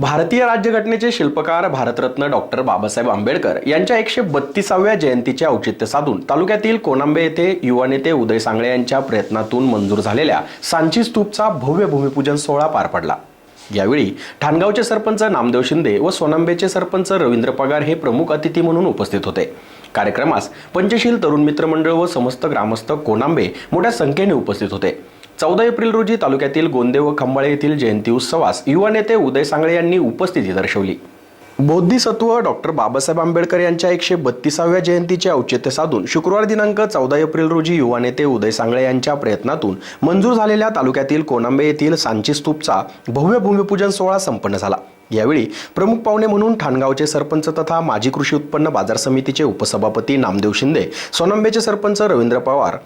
भारतीय राज्यघटनेचे शिल्पकार भारतरत्न डॉक्टर बाबासाहेब आंबेडकर यांच्या एकशे बत्तीसाव्या जयंतीचे औचित्य साधून तालुक्यातील कोनांबे येथे युवा नेते उदय सांगळे यांच्या प्रयत्नातून मंजूर झालेल्या सांची स्तूपचा भव्य भूमिपूजन सोहळा पार पडला. यावेळी ठाणगावचे सरपंच नामदेव शिंदे व सोनांबेचे सरपंच रवींद्र पगार हे प्रमुख अतिथी म्हणून उपस्थित होते. कार्यक्रमास पंचशील तरुण मित्रमंडळ व समस्त ग्रामस्थ कोनांबे मोठ्या संख्येने उपस्थित होते. चौदा एप्रिल रोजी तालुक्यातील गोंदे व खंबाळे येथील जयंती उत्सवास युवा नेते उदय सांगळे यांनी उपस्थिती दर्शवली. बोधिसत्व डॉक्टर बाबासाहेब आंबेडकर यांच्या एकशे बत्तीसाव्या जयंतीचे औचित्य साधून शुक्रवार दिनांक चौदा एप्रिल रोजी युवा नेते उदय सांगळे यांच्या प्रयत्नातून मंजूर झालेल्या तालुक्यातील कोनांबे येथील सांची स्तूपचा भव्य भूमिपूजन सोहळा संपन्न झाला. यावेळी प्रमुख पाहुणे म्हणून ठाणगावचे सरपंच तथा माजी कृषी उत्पन्न बाजार समितीचे उपसभापती नामदेव शिंदे सोनांबेचे सरपंच रवींद्र पवार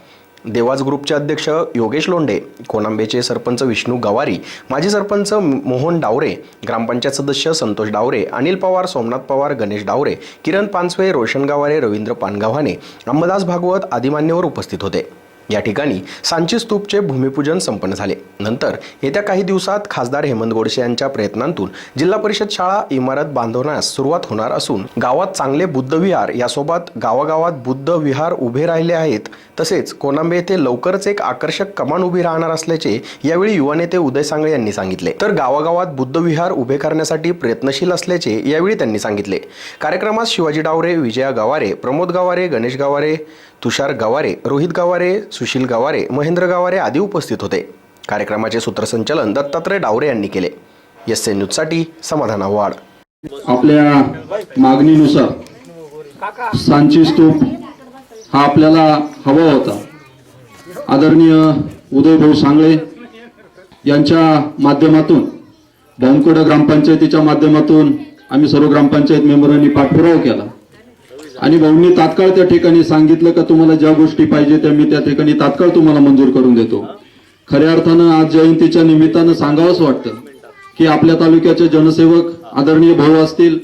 देवाज ग्रुपचे अध्यक्ष योगेश लोंढे कोनांबेचे सरपंच विष्णू गवारी माजी सरपंच मोहन डावरे ग्रामपंचायत सदस्य संतोष डावरे अनिल पवार सोमनाथ पवार गणेश डावरे किरण पानसवे रोशन गवारे रवींद्र पानगावाने अंबदास भागवत आदी मान्यवर उपस्थित होते. या ठिकाणी सांची स्तूपचे भूमिपूजन संपन्न झाले. नंतर येत्या काही दिवसात खासदार हेमंत गोडसे यांच्या प्रयत्नांतून जिल्हा परिषद शाळा इमारत बांधवण्यास सुरुवात होणार असून गावात चांगले बुद्ध विहार यासोबत गावागावात बुद्ध विहार उभे राहिले आहेत. तसेच कोनांबे येथे लवकरच एक आकर्षक कमान उभी राहणार असल्याचे यावेळी युवा नेते उदय सांगळे यांनी सांगितले. तर गावागावात बुद्ध विहार उभे करण्यासाठी प्रयत्नशील असल्याचे यावेळी त्यांनी सांगितले. कार्यक्रमात शिवाजी डावरे विजया गवारे प्रमोद गवारे गणेश गवारे तुषार गवारे रोहित गवारे सुशील गवारे महेंद्र गवारे आदी उपस्थित होते. कार्यक्रमाचे सूत्रसंचालन दत्तात्रय डावरे यांनी केले. एस एन न्यूजसाठी समाधान आव्हाड. आपल्या मागणीनुसार सांची स्तूप हा आपल्याला हवा होता. आदरणीय उदयभाऊ सांगळे यांच्या माध्यमातून भाऊंकड ग्रामपंचायतीच्या माध्यमातून आम्ही सर्व ग्रामपंचायत मेंबरांनी पाठपुरावा केला. आणि भाऊंनी तात्काळ त्या ठिकाणी सांगितलं का तुम्हाला ज्या गोष्टी पाहिजे त्या मी त्या ठिकाणी तात्काळ तुम्हाला मंजूर करून देतो. खऱ्या अर्थानं आज जयंतीच्या निमित्तानं सांगावंच वाटतं की आपल्या तालुक्याचे जनसेवक आदरणीय भाऊ असतील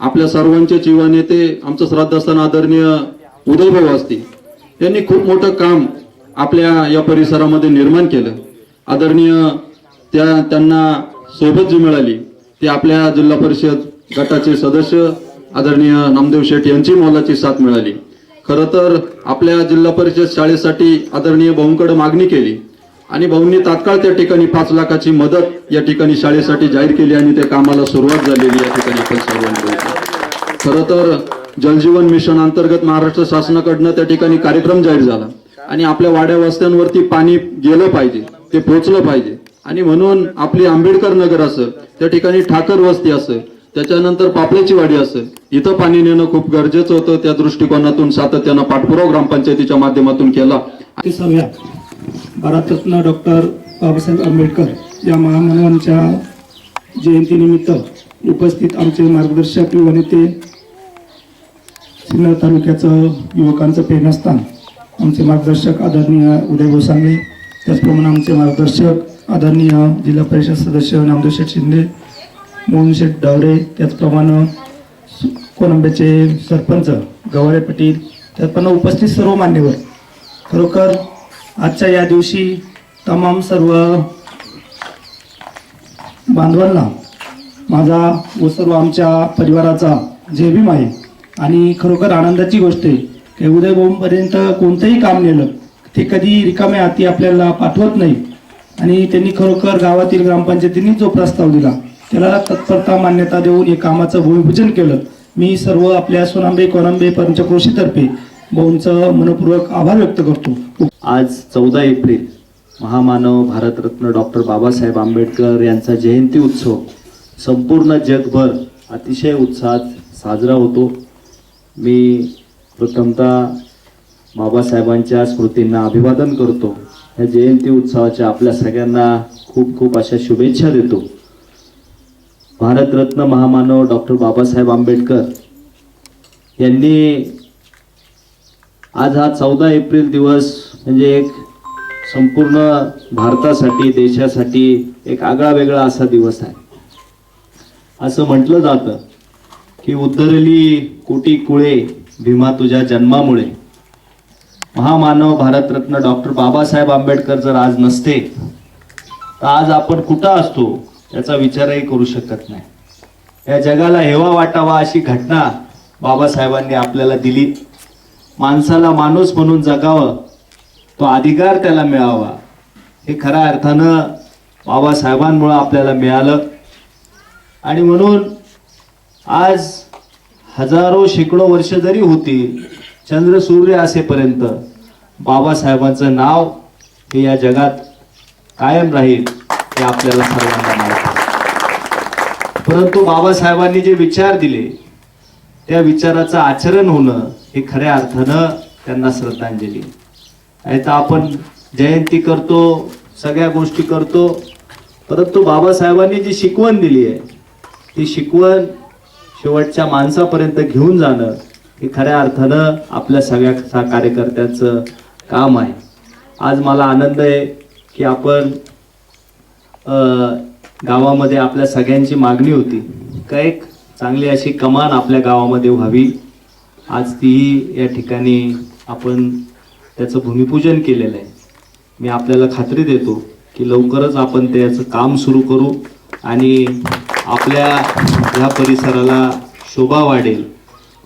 आपल्या सर्वांचे जीवा नेते आमचं श्राद्धास्थान आदरणीय उदय भाऊ असतील यांनी खूप मोठं काम आपल्या या परिसरामध्ये निर्माण केलं. आदरणीय त्या त्यांना सोबत जी मिळाली ती आपल्या जिल्हा परिषद गटाचे सदस्य आदरणीय नामदेव शेठ यांची मोलाची साथ मिळाली. खरं तर आपल्या जिल्हा परिषद शाळेसाठी आदरणीय भाऊंकडे मागणी केली आणि भाऊंनी तात्काळ त्या ठिकाणी पाच लाखाची मदत या ठिकाणी शाळेसाठी जाहीर केली आणि त्या कामाला सुरुवात झालेली या ठिकाणी आपण सर्वांनी खरं तर जलजीवन मिशन अंतर्गत महाराष्ट्र शासनाकडनं त्या ठिकाणी कार्यक्रम जाहीर झाला आणि आपल्या वाड्या वस्त्यांवरती पाणी गेलं पाहिजे ते पोचलं पाहिजे. आणि म्हणून आपली आंबेडकर नगर असं त्या ठिकाणी ठाकर वस्ती असं त्याच्यानंतर पापलेची वाडी असेल. इथं पाणी नेणं खूप गरजेचं होतं. त्या दृष्टिकोनातून सातत्यानं पाठपुरावा ग्रामपंचायतीच्या माध्यमातून केला. सव्या भारतरत्न डॉक्टर बाबासाहेब आंबेडकर या महामानवांच्या जयंतीनिमित्त उपस्थित आमचे मार्गदर्शक युवा नेते सिन्नर तालुक्याचं युवकांचं प्रेरणास्थान आमचे मार्गदर्शक आदरणीय उदय सांगळे त्याचप्रमाणे आमचे मार्गदर्शक आदरणीय जिल्हा परिषद सदस्य नामदेव शेठ शिंदे मोहनशेठ डावरे त्याचप्रमाणे कोलंब्याचे सरपंच गवारे पाटील त्याचप्रमाणे उपस्थित सर्व मान्यवर. खरोखर आजच्या या दिवशी तमाम सर्व बांधवांना माझा व सर्व आमच्या परिवाराचा जेबीम भीम आहे. आणि खरोखर आनंदाची गोष्ट आहे की उदयभाऊंपर्यंत कोणतंही काम नेलं ते कधी रिकाम्या हाती आपल्याला पाठवत नाही. आणि त्यांनी खरोखर गावातील ग्रामपंचायतींनी जो प्रस्ताव दिला त्याला तत्परता मान्यता देऊन या कामाचं भूमिपूजन केलं. मी सर्व आपल्या सोनांबे कोनांबे पंचक्रोशीतर्फे भाऊंचं मनपूर्वक आभार व्यक्त करतो. आज चौदा एप्रिल महामानव भारतरत्न डॉक्टर बाबासाहेब आंबेडकर यांचा जयंती उत्सव. संपूर्ण जगभर अतिशय उत्साहात साजरा होतो. मी प्रथमतः बाबासाहेबांच्या स्मृतींना अभिवादन करतो. या जयंती उत्सवाच्या आपल्या सगळ्यांना खूप खूप अशा शुभेच्छा देतो. भारतरत्न महामानव डॉक्टर बाबासाहेब आंबेडकर यांनी आज हा चौदा एप्रिल दिवस म्हणजे एक संपूर्ण भारतासाठी देशासाठी एक आगळा वेगळा असा दिवस आहे. असं म्हटलं जातं की उद्धरली कोटी कुळे भीमा तुझ्या जन्मामुळे. महामानव भारतरत्न डॉक्टर बाबासाहेब आंबेडकर जर आज नसते तर आज आपण कुठं असतो? याचा विचारही करू शकत नाही. या जगाला हेवा वाटावा अशी घटना बाबासाहेबांनी आपल्याला दिली. माणसाला माणूस म्हणून जगावं तो अधिकार त्याला मिळावा. हे खऱ्या अर्थानं बाबासाहेबांमुळं आपल्याला मिळालं. आणि म्हणून आज हजारो शेकडो वर्ष जरी होती चंद्र सूर्य असेपर्यंत बाबासाहेबांचं नाव हे या जगात कायम राहील हे आपल्याला सर्वांना परंतु बाबासाहेबांनी जे विचार दिले त्या विचाराचं आचरण होणं हे खऱ्या अर्थानं त्यांना श्रद्धांजली आहे. तर आपण जयंती करतो सगळ्या गोष्टी करतो परंतु बाबासाहेबांनी जी शिकवण दिली आहे ती शिकवण शेवटच्या माणसापर्यंत घेऊन जाणं हे खऱ्या अर्थानं आपल्या सगळ्या कार्यकर्त्यांचं काम आहे आज मला आनंद आहे की आपण गावामध्ये आपल्या सगळ्यांची मागणी होती. का एक चांगली अशी कमान आपल्या गावामध्ये व्हावी. आज तीही या ठिकाणी आपण त्याचं भूमिपूजन केलेलं आहे. मी आपल्याला खात्री देतो की लवकरच आपण त्याचं काम सुरू करू आणि आपल्या ह्या परिसराला शोभा वाढेल.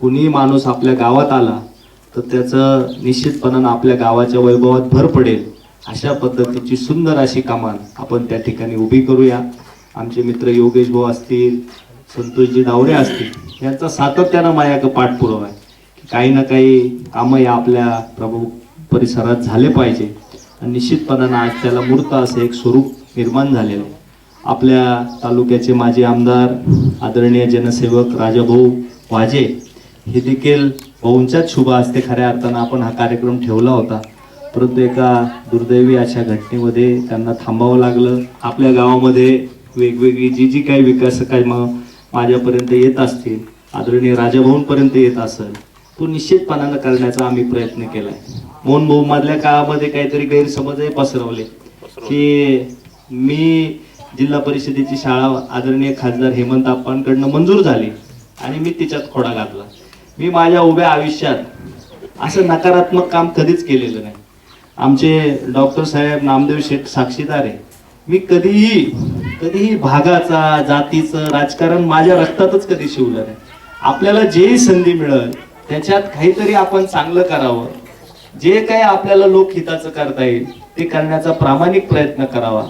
कुणीही माणूस आपल्या गावात आला तर त्याचं निश्चितपणानं आपल्या गावाच्या वैभवात भर पडेल. अशा पद्धतीची सुंदर अशी कमान आपण त्या ठिकाणी उभी करूया. आमचे मित्र योगेश भाऊ असतील संतोषजी डावरे असतील यांचा सातत्यानं माझ्या पाठपुरावा आहे. की काही ना काही कामं या आपल्या प्रभू परिसरात झाले पाहिजे. आणि निश्चितपणानं आज त्याला मूर्त असं एक स्वरूप निर्माण झालेलं आहे. आपल्या तालुक्याचे माजी आमदार आदरणीय जनसेवक राजाभाऊ वाजे हे देखील भाऊंच्याच शुभ असते खऱ्या अर्थानं आपण हा कार्यक्रम ठेवला होता. परंतु एका दुर्दैवी अशा घटनेमध्ये त्यांना थांबावं लागलं. आपल्या गावामध्ये वेगवेगळी जी जी काही विकास कामं माझ्यापर्यंत येत असतील आदरणीय राजाभाऊंपर्यंत येत असेल तो निश्चितपणानं करण्याचा आम्ही प्रयत्न केलाय. मोहन भाऊ मधल्या काळामध्ये काहीतरी गैरसमजही पसरवले. की मी जिल्हा परिषदेची शाळा आदरणीय खासदार हेमंत आप्पांकडनं मंजूर झाली आणि मी तिच्यात खोडा घातला. मी माझ्या उभ्या आयुष्यात असं नकारात्मक काम कधीच केलेलं नाही. आमचे डॉक्टर साहेब नामदेव शेठ साक्षीदार आहे. मी कधीही कधीही भागाचा जातीचं राजकारण माझ्या रक्तातच कधी शिवलं नाही. आपल्याला जेही संधी मिळेल त्याच्यात काहीतरी आपण चांगलं करावं. जे काही आपल्याला लोकहिताचं करता येईल ते करण्याचा प्रामाणिक प्रयत्न करावा.